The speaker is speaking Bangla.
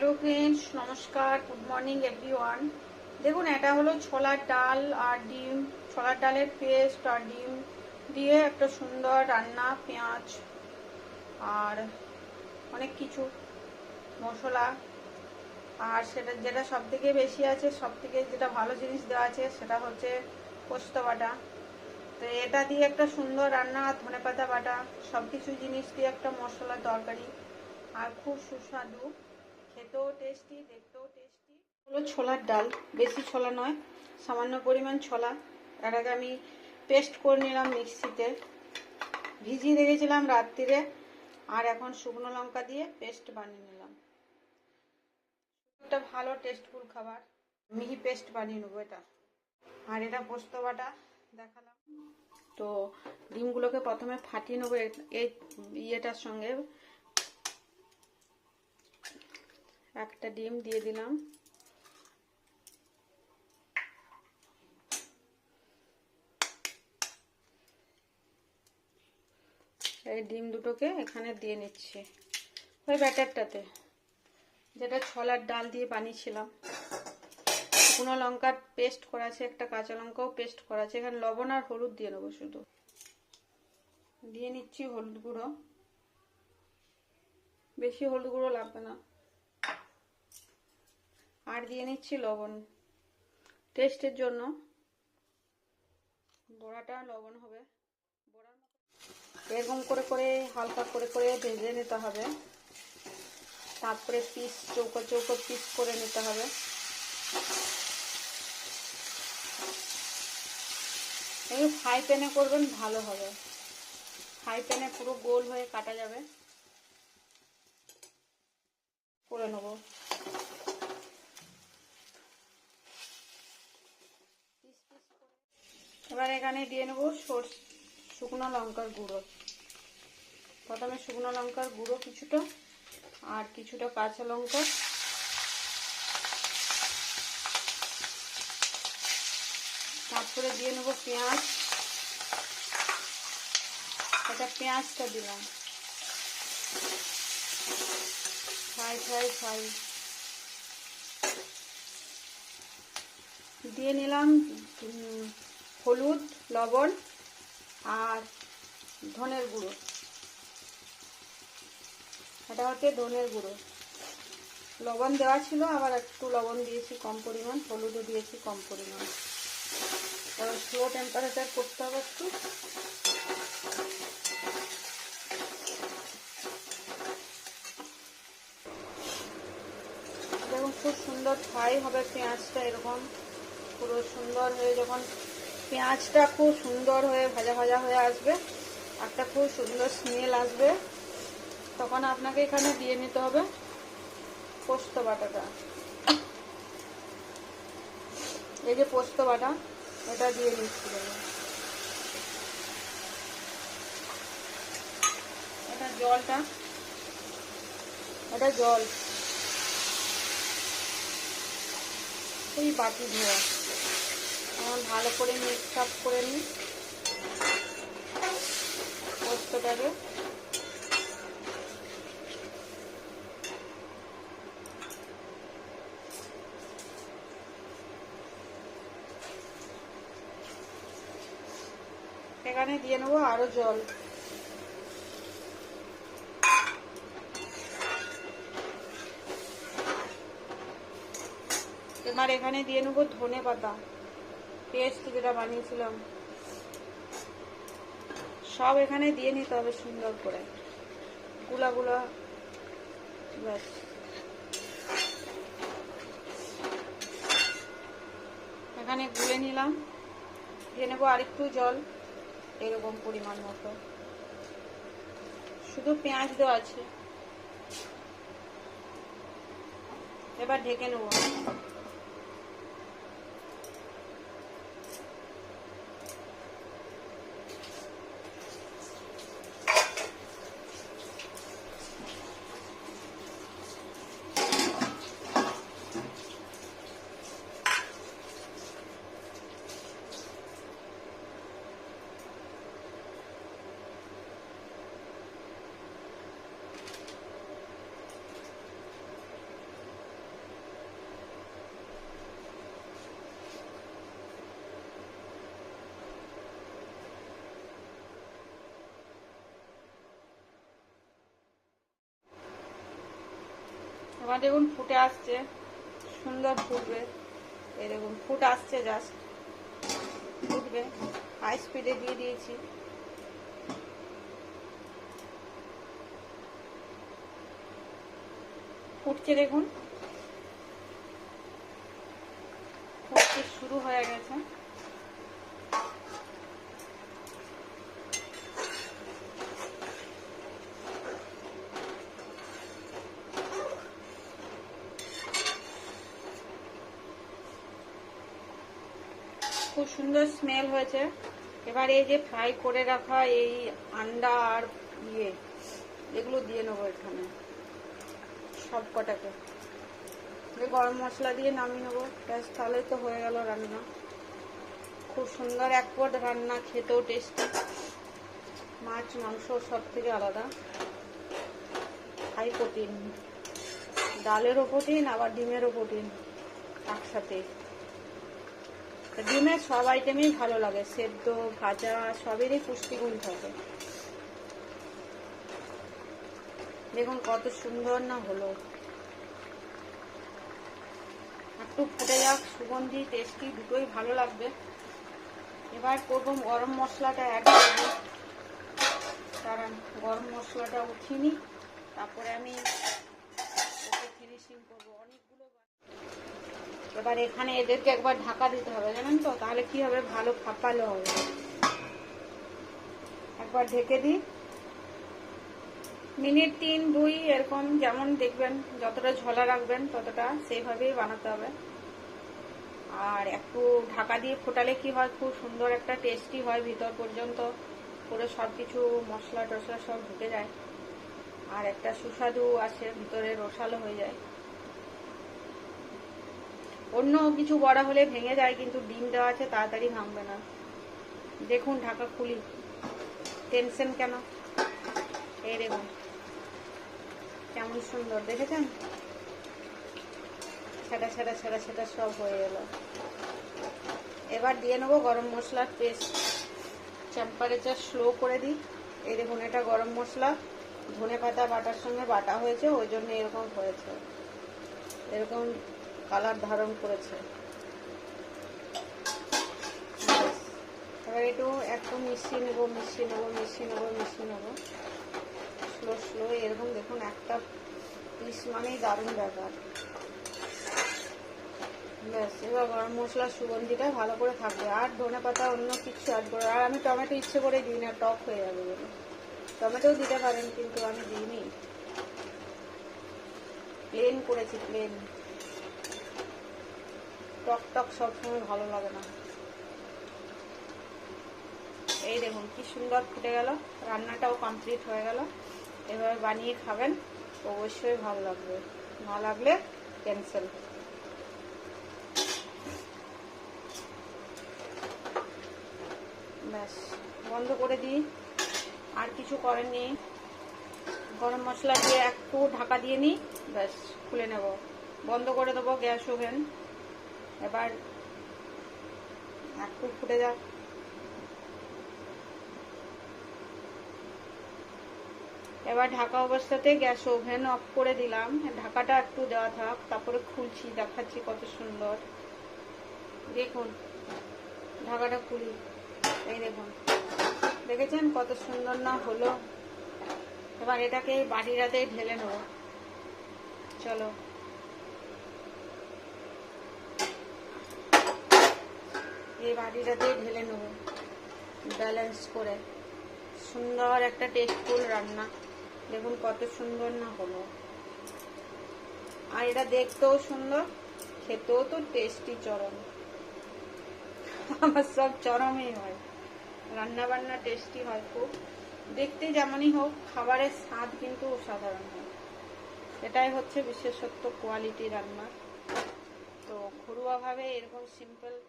হ্যালো ফ্রেন্ডস নমস্কার গুড মর্নিং এভরিওয়ান দেখুন, এটা হলো ছোলার ডাল আর ডিম। ছোলার ডালের পেস্ট আর ডিম দিয়ে একটা সুন্দর রান্না, পেঁয়াজ আর অনেক কিছু, মশলা। আর সেটা, যেটা সব থেকে বেশি আছে সব থেকে যেটা ভালো জিনিস দেওয়া আছে, সেটা হচ্ছে পোস্ত বাটা। তো এটা দিয়ে একটা সুন্দর রান্না আর ধনে পাতা বাটা সব কিছু জিনিস দিয়ে একটা মশলার তরকারি। আর খুব সুস্বাদু। খেতেও টেস্টি দেখতেও টেস্টি হলো ছোলার ডাল, বেশি ছোলা নয়, সামান্য পরিমাণ ছোলা। এর আগে আমি পেস্ট করে নিলাম মিক্সিতে। ভিজিয়ে রেখেছিলাম রাত্রিরে, আর এখন শুকনো লঙ্কা দিয়ে পেস্ট বানিয়ে নিলাম। একটা ভালো টেস্টফুল খাবার। মিহি পেস্ট বানিয়ে নেব এটা। আর এটা পোস্ত বাটা দেখালাম। তো ডিমগুলোকে প্রথমে ফাটিয়ে নেব এই ইয়েটার সঙ্গে। একটা ডিম দিয়ে দিলাম। এই ডিম দুটোকে এখানে দিয়ে নিচ্ছি। ওই ব্যাটারটাতে, যেটা ছলার ডাল দিয়ে বানিয়েছিলাম। শুকনো লঙ্কার পেস্ট করা আছে, একটা কাঁচা লঙ্কাও পেস্ট করা আছে। এখানে লবণ আর হলুদ দিয়ে নেব শুধু। দিয়ে নিচ্ছি হলুদ গুঁড়ো। বেশি হলুদ গুঁড়ো লাগবে না। আর দিয়ে নিচ্ছি লবণ। টেস্টের জন্য বড়াটা লবণ হবে। এরকম করে করে, হালকা করে করে ভেজে নিতে হবে। তারপরে পিস চৌকো চৌকো পিস করে নিতে হবে। এই ফ্রাই প্যানে করবেন, ভালো হবে। ফ্রাই প্যানে পুরো গোল হয়ে কাটা যাবে। করে নেব। এবার এখানে দিয়ে নেব সর্ষ শুকনো লঙ্কার গুঁড়ো। প্রথমে শুকনো লঙ্কার গুঁড়ো কিছুটা আর কিছুটা কাঁচা লঙ্কা। তারপরে দিয়ে নেব পেঁয়াজ। এটা পেঁয়াজটা দিলাম। Fry fry fry. দিয়ে নিলাম হলুদ, লবণ আর ধনের গুঁড়ো। এটা হচ্ছে ধনের গুঁড়ো। লবণ দেওয়া ছিল, আবার একটু লবণ দিয়েছি কম পরিমাণ, হলুদও দিয়েছি কম পরিমাণ। এবার স্লো টেম্পারেচার করতে হবে একটু। দেখুন, খুব সুন্দর ফ্রাই হবে পেঁয়াজটা, এরকম পুরো সুন্দর হয়ে যখন পেঁয়াজটা খুব সুন্দর হয়ে ভাজা ভাজা হয়ে আসবে। একটা খুব সুন্দর স্মেল আসবে। তখন আপনাকে এখানে দিয়ে নিতে হবে পোস্ত বাটাটা। এই যে পোস্ত বাটা, এটা দিয়ে নিচ্ছি। এটা জলটা, এটা জল। এই বাটি ধোয়া। এখন ভালো করে মিক্স আপ করে নিই। পোস্তটাকে। এখানে দিয়ে নেব আরও জল। এবার এখানে দিয়ে নেব ধনে পাতা পেস্ট যেটা বানিয়েছিলাম, সব এখানে দিয়ে নিতে হবে সুন্দর করে। গুলা গুলা, ব্যাস। এখানে গুলে নিলাম, দিয়ে নেব আরেকটু জল, এরকম পরিমাণ মতো। শুধু পেঁয়াজ দেওয়া আছে। এবার ঢেকে নেব। এবার দেখুন ফুটে আসছে। সুন্দর ফুটবে। এই দেখুন, ফুট আসছে জাস্ট ফুটবে। হাই স্পিডে দিয়ে দিয়েছি। ফুটছে দেখুন। ফুটতে শুরু হয়ে গেছে। সুন্দর স্মেল হয়েছে। এবার এই যে ফ্রাই করে রাখা এই আন্ডা আর ইয়ে এগুলো দিয়ে নেব এখানে। সব কটাকে। গরম মশলা দিয়ে নামিয়ে নেব। ব্যাস তাহলে তো হয়ে গেল রান্না। খুব সুন্দর এক পদ রান্না, খেতেও টেস্টি মাছ, মাংস সব থেকে আলাদা। হাই প্রোটিন ডালেরও প্রোটিন আবার ডিমেরও প্রোটিন একসাথে। ডিমের সব আইটেমই ভালো লাগে, সেদ্ধ, ভাজা, সবেরই পুষ্টিগুণ থাকে। দেখুন কত সুন্দর না হলো। একটু ফুটে যাক, সুগন্ধি টেস্টি দুটোই ভালো লাগবে। এবার করব গরম মশলাটা অ্যাড করব। কারণ গরম মশলাটা উঠিনি, তারপরে আমি ওকে ফিনিশিং করব। এবার এখানে এদেরকে একবার ঢাকা দিতে হবে, জানেন তো? তাহলে কি হবে? ভালো ফাঁপালো হবে। একবার ঢেকে দিই। মিনিট তিন, দুই, এরকম যেমন দেখবেন, যতটা ঝোলা রাখবেন, ততটা সেইভাবেই বানাতে হবে। আর একটু ঢাকা দিয়ে ফোটালে কি হয়? খুব সুন্দর একটা টেস্টি হয় ভিতর পর্যন্ত। পুরো সব কিছু মশলা টশলা সব ঢুকে যায়। আর একটা সুস্বাদু আসে, ভিতরে রসালো হয়ে যায়। অন্য কিছু বড়া হলে ভেঙে যায়, কিন্তু ডিম দেওয়া আছে, তাড়াতাড়ি ভাঙবে না। দেখুন, ঢাকা খুলি। টেনশন কেন? এই দেখুন, কেমন সুন্দর, দেখেছেন? সেটা সেটা সেটা সেটা সব হয়ে গেল। এবার দিয়ে নেব গরম মশলার পেস্ট টেম্পারেচার স্লো করে দিই। এই দেখুন, এটা গরম মশলা। ধনে পাতা বাটার সঙ্গে বাটা হয়েছে, ওই জন্য এরকম হয়েছে। এরকম কালার ধারণ করেছে। এবার একটু একটু মিশিয়ে নেব মিশিয়ে নেব মিশিয়ে নেব মিশিয়ে নেব। স্লো স্লো এরকম দেখুন একটা পিস মানেই দারুণ ব্যাপার। ব্যাস, এবার গরম মশলার সুগন্ধিটা ভালো করে থাকবে। আর ধনে পাতা, অন্য কিছু অ্যাড করে। আর আমি টমেটো ইচ্ছে করে দিই না, টক হয়ে যাবে বলে। টমেটোও দিতে পারেন, কিন্তু আমি দিইনি। প্লেন করেছি প্লেন টক টক সবসময় ভালো লাগে না। এই দেখুন কি সুন্দর ফুটে গেল। রান্নাটাও কমপ্লিট হয়ে গেল। এভাবে বানিয়ে খাবেন, অবশ্যই ভালো লাগবে। না লাগলে ক্যান্সেল ব্যাস, বন্ধ করে দিই। আর কিছু করেননি গরম মশলা দিয়ে একটু ঢাকা দিয়ে নিই। ব্যাস, খুলে নেব। বন্ধ করে দেবো গ্যাস ওভেন। এবার একটু ফুটে যাক। এবার ঢাকা অবস্থাতে গ্যাস ওভেন অফ করে দিলাম। ঢাকাটা একটু দেওয়া থাক, তারপরে খুলছি, দেখাচ্ছি কত সুন্দর। দেখুন, ঢাকাটা খুলি। এই দেখুন, দেখেছেন কত সুন্দর না হলো? এবার এটাকে বাটিটাতেই ঢেলে নেব। চলো। এই বাটিটাতেই ঢেলে নেব। ব্যালেন্স করে। সুন্দর একটা টেস্টফুল রান্না। দেখুন কত সুন্দর না হলো। আর এটা দেখতেও সুন্দর, খেতেও তো টেস্টি চরম। আমার সব চরমই হয়। রান্না বান্না টেস্টি হয় খুব। দেখতে যেমনই হোক, খাবারের স্বাদ কিন্তু অসাধারণ হয়। এটাই হচ্ছে বিশেষত্ব কোয়ালিটি রান্নার। তো ঘরোয়াভাবে এরকম সিম্পল